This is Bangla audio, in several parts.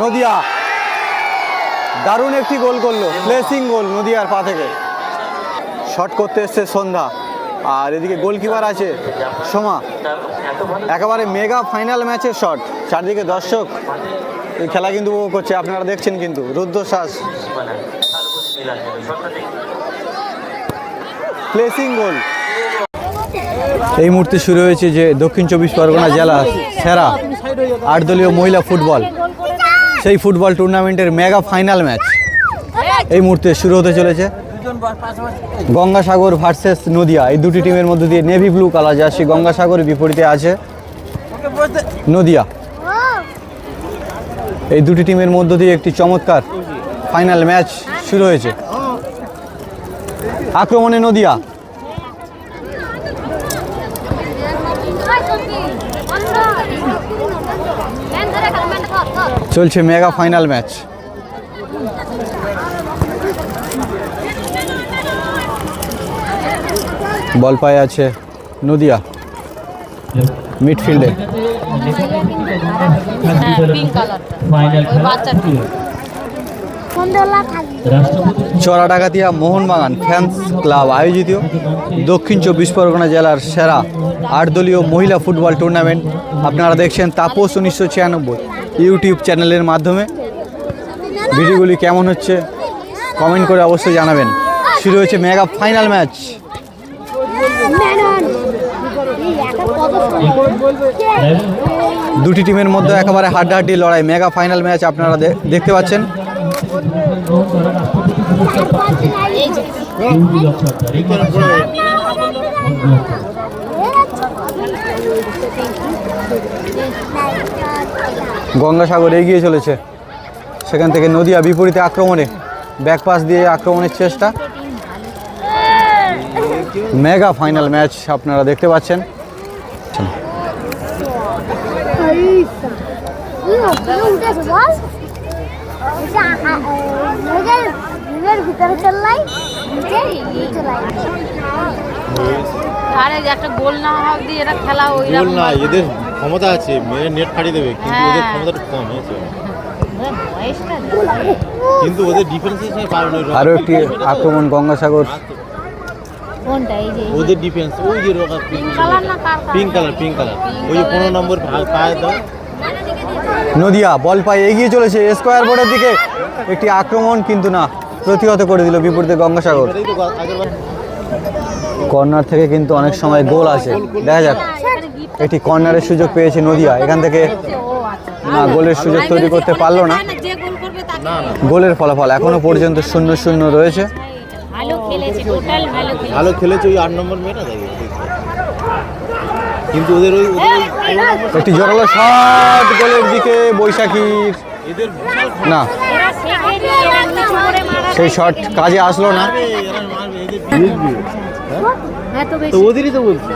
নদিয়া। দারুণ একটি গোল করল প্লেসিং গোল নদিয়ার পা থেকে। শট করতে এসছে সন্ধ্যা। আর এদিকে গোলকিপার আছে, সোমা। একেবারে মেগা ফাইনাল ম্যাচের শট চারদিকে দর্শক, এই খেলা কিন্তু উপভোগ করছে। আপনারা দেখছেন কিন্তু রুদ্রশ্বাস প্লেসিং গোল এই মুহূর্তে শুরু হয়েছে যে দক্ষিণ চব্বিশ পরগনা জেলা সেরা আটদলীয় মহিলা ফুটবল। সেই ফুটবল টুর্নামেন্টের মেগা ফাইনাল ম্যাচ এই মুহূর্তে শুরু হতে চলেছে গঙ্গাসাগর ভার্সেস নদিয়া এই দুটি টিমের মধ্যে দিয়ে নেভি ব্লু কালার জার্সি গঙ্গাসাগরের বিপরীতে আছে নদিয়া এই দুটি টিমের মধ্য দিয়ে একটি চমৎকার ফাইনাল ম্যাচ শুরু হয়েছে আক্রমণে নদিয়া চলছে মেগা ফাইনাল ম্যাচ। বল পায়ে আছে নদিয়া। মিডফিল্ডে। থাকবে রাষ্ট্রপতি চড়াডাকাতিয়া মোহনবাগান ফ্যান্স ক্লাব আয়োজিত দক্ষিণ চব্বিশ পরগনা জেলার সেরা আটদলীয় মহিলা ফুটবল টুর্নামেন্ট। আপনারা দেখছেন তাপস উনিশশো ছিয়ানব্বই। ইউটিউব চ্যানেলের মাধ্যমে। ভিডিওগুলি কেমন হচ্ছে কমেন্ট করে অবশ্যই জানাবেন। শুরু হয়েছে মেগা ফাইনাল ম্যাচ। দুটি টিমের মধ্যে একেবারে হাড্ডাহাড্ডি লড়াই মেগা ফাইনাল ম্যাচ আপনারা দে- দেখতে পাচ্ছেন। এই গঙ্গাসাগর এগিয়ে চলেছে। সেখান থেকে নদিয়া বিপরীতে আক্রমণে ব্যাক পাস দিয়ে আক্রমণের চেষ্টা। মেগা ফাইনাল ম্যাচ আপনারা দেখতে পাচ্ছেন। একটা গোল না হওয়া অব্দি এটা খেলা ওই গোল না। এদের ক্ষমতা আছে মেরে নেট ফাড়িয়ে দেবে কিন্তু হ্যাঁ। ওদের ক্ষমতাটা কম হয়েছে। কিন্তু ওদের ডিফেন্সের সঙ্গে পারবে আরও একটি আক্রমণ গঙ্গাসাগর। কোনটা এই যে ওদের ডিফেন্স ওই যে রোগা পিঙ্ক কালার পিঙ্ক কালার ওই যে পনেরো নম্বর পায়ে দাও নদিয়া বল পায়ে এগিয়ে চলেছে স্কোয়ার বোর্ডের দিকে। একটি আক্রমণ কিন্তু না প্রতিহত করে দিল বিপরীতে গঙ্গাসাগর। কর্নার থেকে কিন্তু অনেক সময় গোল আছে দেখা যাক। একটি কর্নারের সুযোগ পেয়েছে নদিয়া। এখান থেকে না গোলের সুযোগ তৈরি করতে পারল না। গোলের ফলাফল এখনও পর্যন্ত শূন্য শূন্য রয়েছে। ভালো খেলেছে ওই আট নম্বর মেয়েটা কিন্তু ওদের ওই একটি জোরালো শট গোলের দিকে বৈশাখীর। না। সেই শট কাজে আসলো না। তো ওদেরই তো বলছি।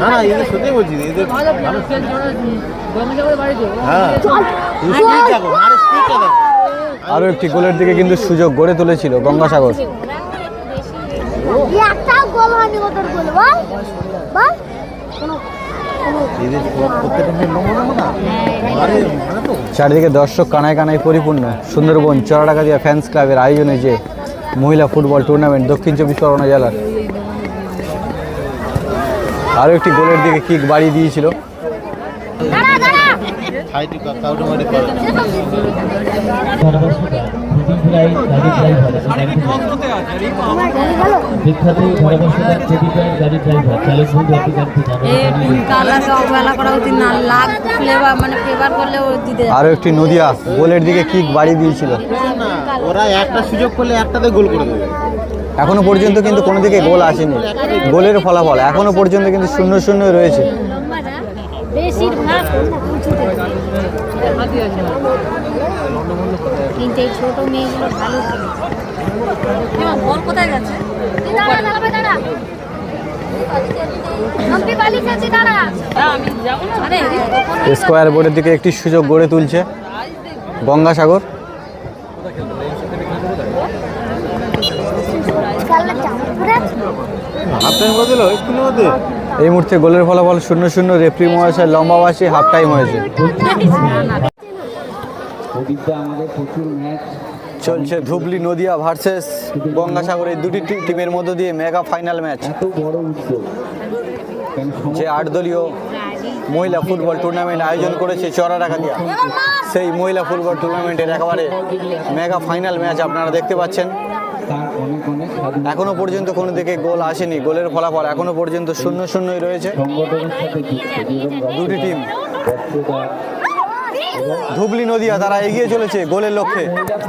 না না এদের সত্যি বলছি এদের হ্যাঁ। আরও একটি গোলের দিকে কিন্তু সুযোগ গড়ে তুলেছিল গঙ্গাসাগর। একটাও গোল হয়নি ওদের গোল বল। বল। চারিদিকে দর্শক কানায় কানায় পরিপূর্ণ। সুন্দরবন চড়াডাকাতিয়া ফ্যান্স ক্লাবের আয়োজনে যে মহিলা ফুটবল টুর্নামেন্ট দক্ষিণ চব্বিশ পরগনা জেলার। আরও একটি গোলের দিকে কিক বাড়িয়ে দিয়েছিল। বিখ্যাত গাড়ি ড্রাইভার চালক বন্ধু আপনি মানে ফেভার করলে ও দিতে আরও একটি নদিয়া গোলের দিকে কিক বাড়িয়ে দিয়েছিল? না ওরা একটা সুযোগ পেলে একটাতে গোল করে দেবে। এখনও পর্যন্ত কিন্তু কোনো দিকে গোল আসেনি। গোলের ফলাফল এখনও পর্যন্ত কিন্তু শূন্য শূন্য রয়েছে। বেশিরভাগ উঁচুতে কিন্তু এই ছোট মেয়েগুলো ভালো খেলেছে কোথায় গেছে? স্কোয়ার বোর্ডের দিকে একটি সুযোগ গড়ে তুলছে গঙ্গাসাগর। এই মুহূর্তে গোলের ফলাফল শূন্য শূন্য রেফরি মহাশয় লম্বাবাসী হাফ টাইম হয়েছে। প্রদীপদা আমাদের প্রচুর ম্যাচ চলছে ধুবলি নদিয়া ভার্সেস গঙ্গাসাগর এই দুটি টিমের মধ্য দিয়ে মেগা ফাইনাল ম্যাচ এত বড় উদ্যোগ যে আট দলীয় মহিলা ফুটবল টুর্নামেন্ট আয়োজন করেছে চড়া চড়াডাকাতিয়া সেই মহিলা ফুটবল টুর্নামেন্টের একেবারে মেগা ফাইনাল ম্যাচ আপনারা দেখতে পাচ্ছেন। এখনও পর্যন্ত কোনো দিকে গোল আসেনি গোলের ফলাফল এখনও পর্যন্ত শূন্য শূন্যই রয়েছে। দুটি টিম ধুবলি নদিয়া, তারা এগিয়ে চলেছে গোলের লক্ষ্যে।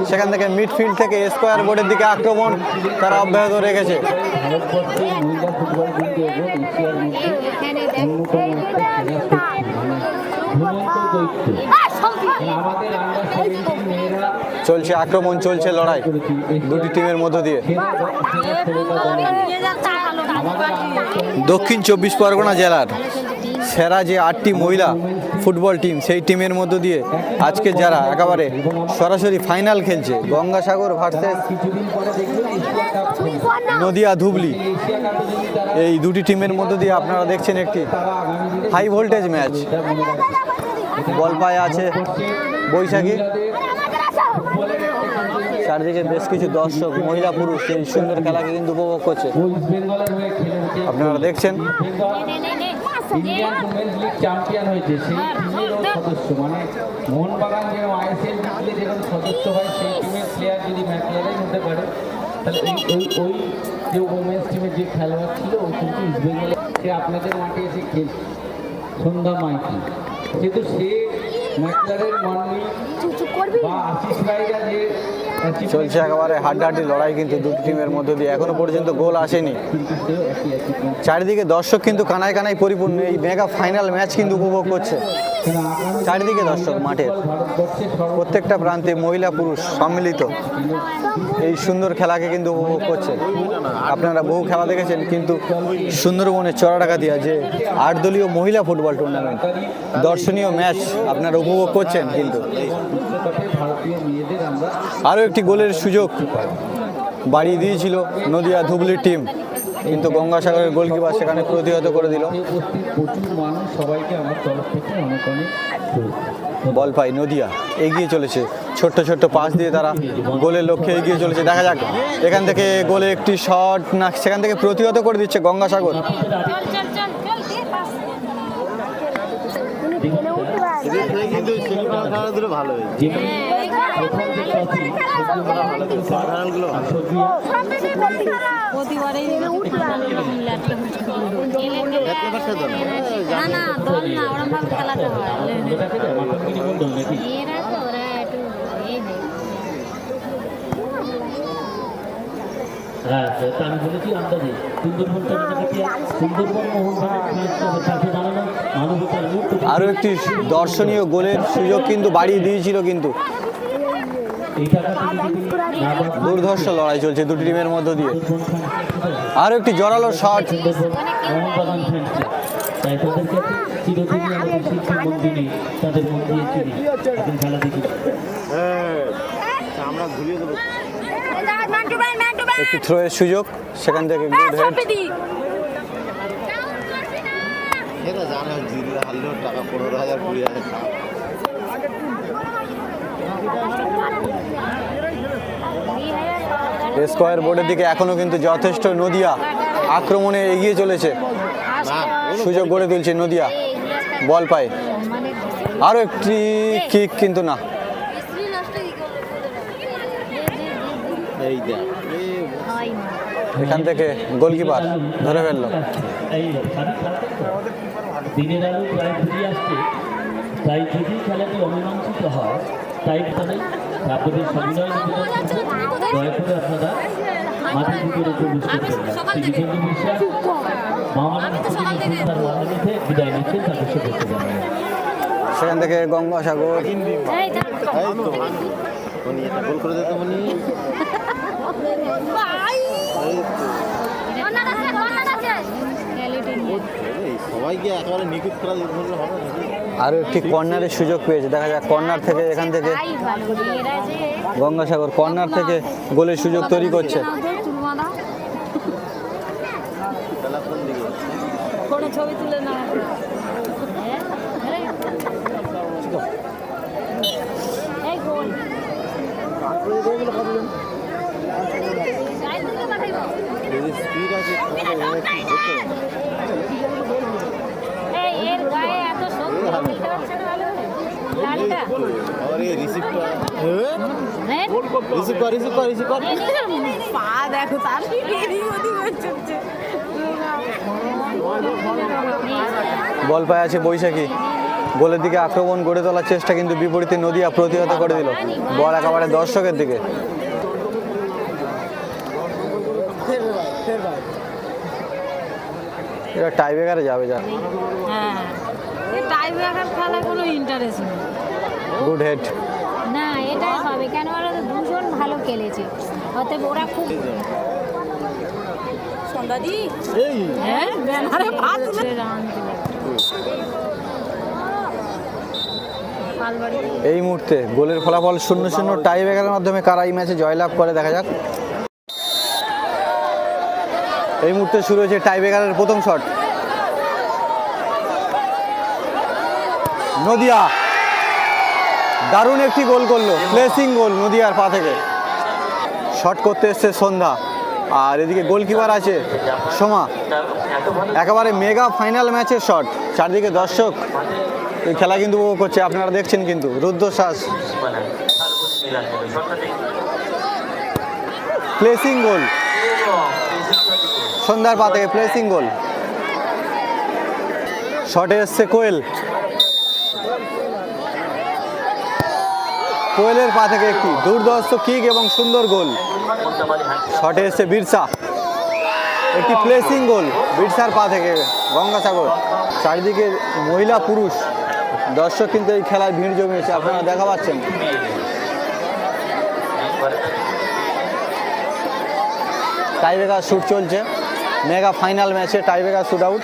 সেখান থেকে মিডফিল্ড থেকে স্কোয়ার বোর্ডের দিকে আক্রমণ তারা অব্যাহত রেখেছে। চলছে আক্রমণ, চলছে লড়াই দুটি টিমের মধ্য দিয়ে। দক্ষিণ চব্বিশ পরগনা জেলার সেরা যে আটটি মহিলা ফুটবল টিম, সেই টিমের মধ্য দিয়ে আজকে যারা একেবারে সরাসরি ফাইনাল খেলছে, গঙ্গাসাগর ভার্সেস। নদিয়া ধুবলি, এই দুটি টিমের মধ্য দিয়ে আপনারা দেখছেন একটি হাই ভোল্টেজ ম্যাচ বল পায়ে আছে বৈশাখী। চারদিকে বেশ কিছু দর্শক, মহিলা পুরুষ, এই সুন্দর খেলাকে কিন্তু উপভোগ করছে। আপনারা দেখছেন। ইন্ডিয়ান উমেন্স লিগ চ্যাম্পিয়ন হয়েছে সেই টিমেরও সদস্য। মানে মোহনবাগান যে আইএসএল জিতলে যেরকম সদস্য হয় সেই টিমের প্লেয়ার যদি ম্যাকলারেন হতে পারে। তাহলে ওই ওই যে উমেন্স টিমের যে খেলোয়াড় ছিল ও কিন্তু ইস্ট বেঙ্গলে সে আপনাদের মাঠে এসে খেলছে। সন্ধ্যা মাইতি। কিন্তু সে ম্যাকলারের মাননি বা আশিস রায়রা যে চলছে একেবারে হাড্ডাহাড্ডি লড়াই কিন্তু দুটি টিমের মধ্যে দিয়ে। এখনও পর্যন্ত গোল আসেনি। চারিদিকে দর্শক কিন্তু কানায় কানায় পরিপূর্ণ। এই মেগা ফাইনাল ম্যাচ কিন্তু উপভোগ করছে। চারিদিকে দর্শক, মাঠের প্রত্যেকটা প্রান্তে মহিলা, পুরুষ সম্মিলিত। এই সুন্দর খেলাকে কিন্তু উপভোগ করছে। আপনারা বহু খেলা দেখেছেন, কিন্তু সুন্দরবনের চড়াডাকাতিয়া যে আট দলীয় মহিলা ফুটবল টুর্নামেন্ট দর্শনীয় ম্যাচ আপনারা উপভোগ করছেন কিন্তু। আরও একটি গোলের সুযোগ বাড়িয়ে দিয়েছিল নদিয়া ধুবলির টিম কিন্তু গঙ্গাসাগরের গোলকিপার সেখানে প্রতিহত করে দিল উপস্থিত প্রচুর সবাইকে আমার তরফ থেকে অনেক অনেক বল পাই নদিয়া এগিয়ে চলেছে ছোট্ট ছোট্ট পাস দিয়ে তারা গোলের লক্ষ্যে এগিয়ে চলেছে দেখা যাক এখান থেকে গোলে একটি শট না সেখান থেকে প্রতিহত করে দিচ্ছে গঙ্গাসাগর কিন্তু ভালো হয়েছে আমি বলেছি আন্দাজে সুন্দরবন সুন্দরবন মুখ আরও একটি দর্শনীয় গোলের সুযোগ কিন্তু বাড়িয়ে দিয়েছিল কিন্তু এই টাকাটা যদি না দেন দুর্ধর্ষ লড়াই চলছে দুটি টিমের মধ্য দিয়ে। আরও একটি জোরালো শট তাই তাদের চিরদিনই আমাদের শিল্পী মন্দিরে তাদের মন দিয়ে চিনি এখন খেলা দেখি হ্যাঁ আমরা ঘুরিয়ে দেবো একটি থ্রোয়ের সুযোগ সেখান থেকে গুড হেড এটা জানে জিতলে হারলেও টাকা পনেরো হাজার কুড়ি হাজার টাকা। স্কোয়ার বোর্ডের দিকে এখনও কিন্তু যথেষ্ট নদিয়া আক্রমণে এগিয়ে চলেছে। সুযোগ গড়ে তুলছে নদিয়া। বল পায়। আরও একটি কিক কিন্তু না। এখান থেকে গোলকিপার ধরে ফেলল। তাই যদি খেলাটি অমীমাংসিত হয়, তাই তাহলে আপনাদের দয়া করে। আপনারা ভিতরে বিশ্বাস বিদায় নিচ্ছেন তাদের শুভেচ্ছা জানাই। সেখান থেকে গঙ্গাসাগর এই তো মনি এটা গোল করে দিতে মনি এই তো এই সবাইকে একেবারে নিখুঁত খেলা হবে আরও একটি কর্নারের সুযোগ পেয়েছে। দেখা যাক কর্নার থেকে এখান থেকে গঙ্গাসাগর কর্নার থেকে গোলের সুযোগ তৈরি করছে। ছবি তুলে না এই গোল স্পিড আছে তোমাদের একটু ধরতে হবে। এই এর গায়ে এত শক্তি খেলতে পারছে না ভালো লালটা আবার এই রিসিভ কর রিসিভ কর রিসিভ কর। পা দেখো তার এদিক ওদিক হচ্ছে বল পায় আছে বৈশাখী। গোলের দিকে আক্রমণ গড়ে তোলার চেষ্টা কিন্তু বিপরীতে নদিয়া প্রতিহত করে দিল। বল একেবারে দর্শকের দিকে। এটা টাইব্রেকারে যাবে যা। হ্যাঁ। টাই ব্রেকার খেলায় কোনো ইন্টারেস্ট নেই। গুড হেড না এটাই হবে কেন ওরা তো দুজন ভালো খেলেছে। অতএব ওরা খুব সন্ধ্যাদি? এই। হ্যাঁ? ব্যানারে ভাত রান এই মুহূর্তে গোলের ফলাফল শূন্য শূন্য টাইব্রেকারের মাধ্যমে কারা এই ম্যাচে জয়লাভ করে দেখা যাক। এই মুহূর্তে শুরু হয়েছে টাইব্রেকারের প্রথম শট নদিয়া। দারুণ একটি গোল করল প্লেসিং গোল নদিয়ার পা থেকে। শট করতে এসছে সন্ধ্যা। আর এদিকে গোলকিপার আছে, সোমা। একেবারে মেগা ফাইনাল ম্যাচের শট চারদিকে দর্শক, এই খেলা কিন্তু উপভোগ করছে। আপনারা দেখছেন কিন্তু, রুদ্রশ্বাস। প্লেসিং গোল সন্ধ্যার পা থেকে প্লেসিং গোল শটে এসছে কোয়েল। কোয়েলের পা থেকে একটি দুর্ধর্ষ কিক এবং সুন্দর গোল। শটে এসছে বিরসা। একটি প্লেসিং গোল, বিরসার পা থেকে গঙ্গাসাগর। চারিদিকে মহিলা পুরুষ। দর্শক কিন্তু এই খেলায় ভিড় জমিয়েছে, আপনারা দেখা পাচ্ছেন। টাইব্রেকার শ্যুট চলছে। মেগা ফাইনাল ম্যাচে টাইব্রেকার শ্যুট আউট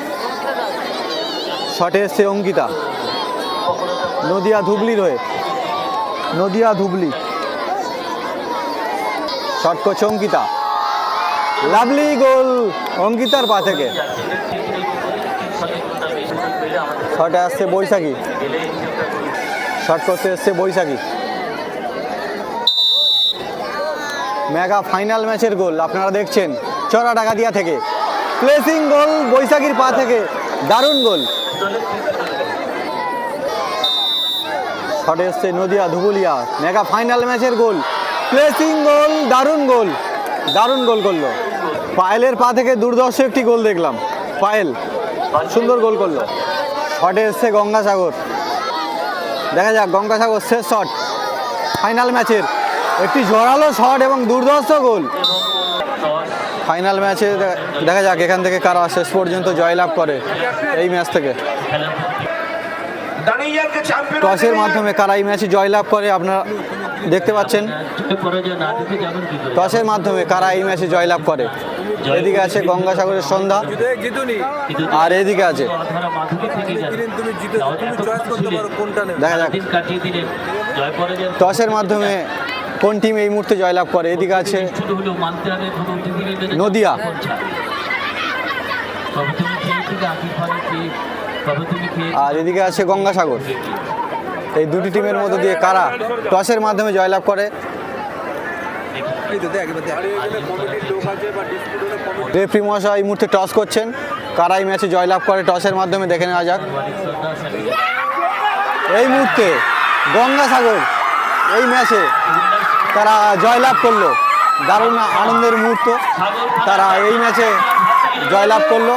শটে এসছে অঙ্কিতা। নদিয়া ধুবলির হয়ে। নদিয়া ধুবলি। শট করছে অঙ্কিতা। লাভলি গোল অঙ্কিতার পা থেকে। শটে আসছে বৈশাখী। শট করতে এসছে বৈশাখী। মেগা ফাইনাল ম্যাচের গোল, আপনারা দেখছেন চড়া ডাকাতিয়া থেকে। প্লেসিং গোল বৈশাখীর পা থেকে। দারুণ গোল। শটে এসছে নদিয়া ধুবুলিয়া। মেগা ফাইনাল ম্যাচের গোল। প্লেসিং গোল দারুণ গোল। দারুণ গোল করল। পায়েলের পা থেকে দুর্দর্শ একটি গোল দেখলাম। পায়েল, সুন্দর গোল করল। শটে এসছে গঙ্গাসাগর। দেখা যাক, গঙ্গাসাগর শেষ শট ফাইনাল ম্যাচের একটি জোরালো শট এবং দুর্ধর্ষ গোল। ফাইনাল ম্যাচে দেখা যাক এখান থেকে কারা শেষ পর্যন্ত জয়লাভ করে এই ম্যাচ থেকে। টসের মাধ্যমে কারা এই ম্যাচে জয়লাভ করে আপনারা দেখতে পাচ্ছেন। টসের মাধ্যমে কারা এই ম্যাচে জয়লাভ করে। এদিকে আছে গঙ্গাসাগরের সন্ধ্যা। আর এদিকে আছে। দেখা যাক। টসের মাধ্যমে কোন টিম এই মুহূর্তে জয়লাভ করে? এদিকে আছে নদিয়া। আর এদিকে আছে গঙ্গাসাগর। এই দুটি টিমের মধ্যে দিয়ে কারা টসের মাধ্যমে জয়লাভ করে? রেফরি মহাশয় এই মুহূর্তে টস করছেন। কারা এই ম্যাচে জয়লাভ করে টসের মাধ্যমে দেখে নেওয়া যাক। এই মুহূর্তে গঙ্গাসাগর এই ম্যাচে তারা জয়লাভ করল। দারুণ আনন্দের মুহূর্ত। তারা এই ম্যাচে জয়লাভ করল।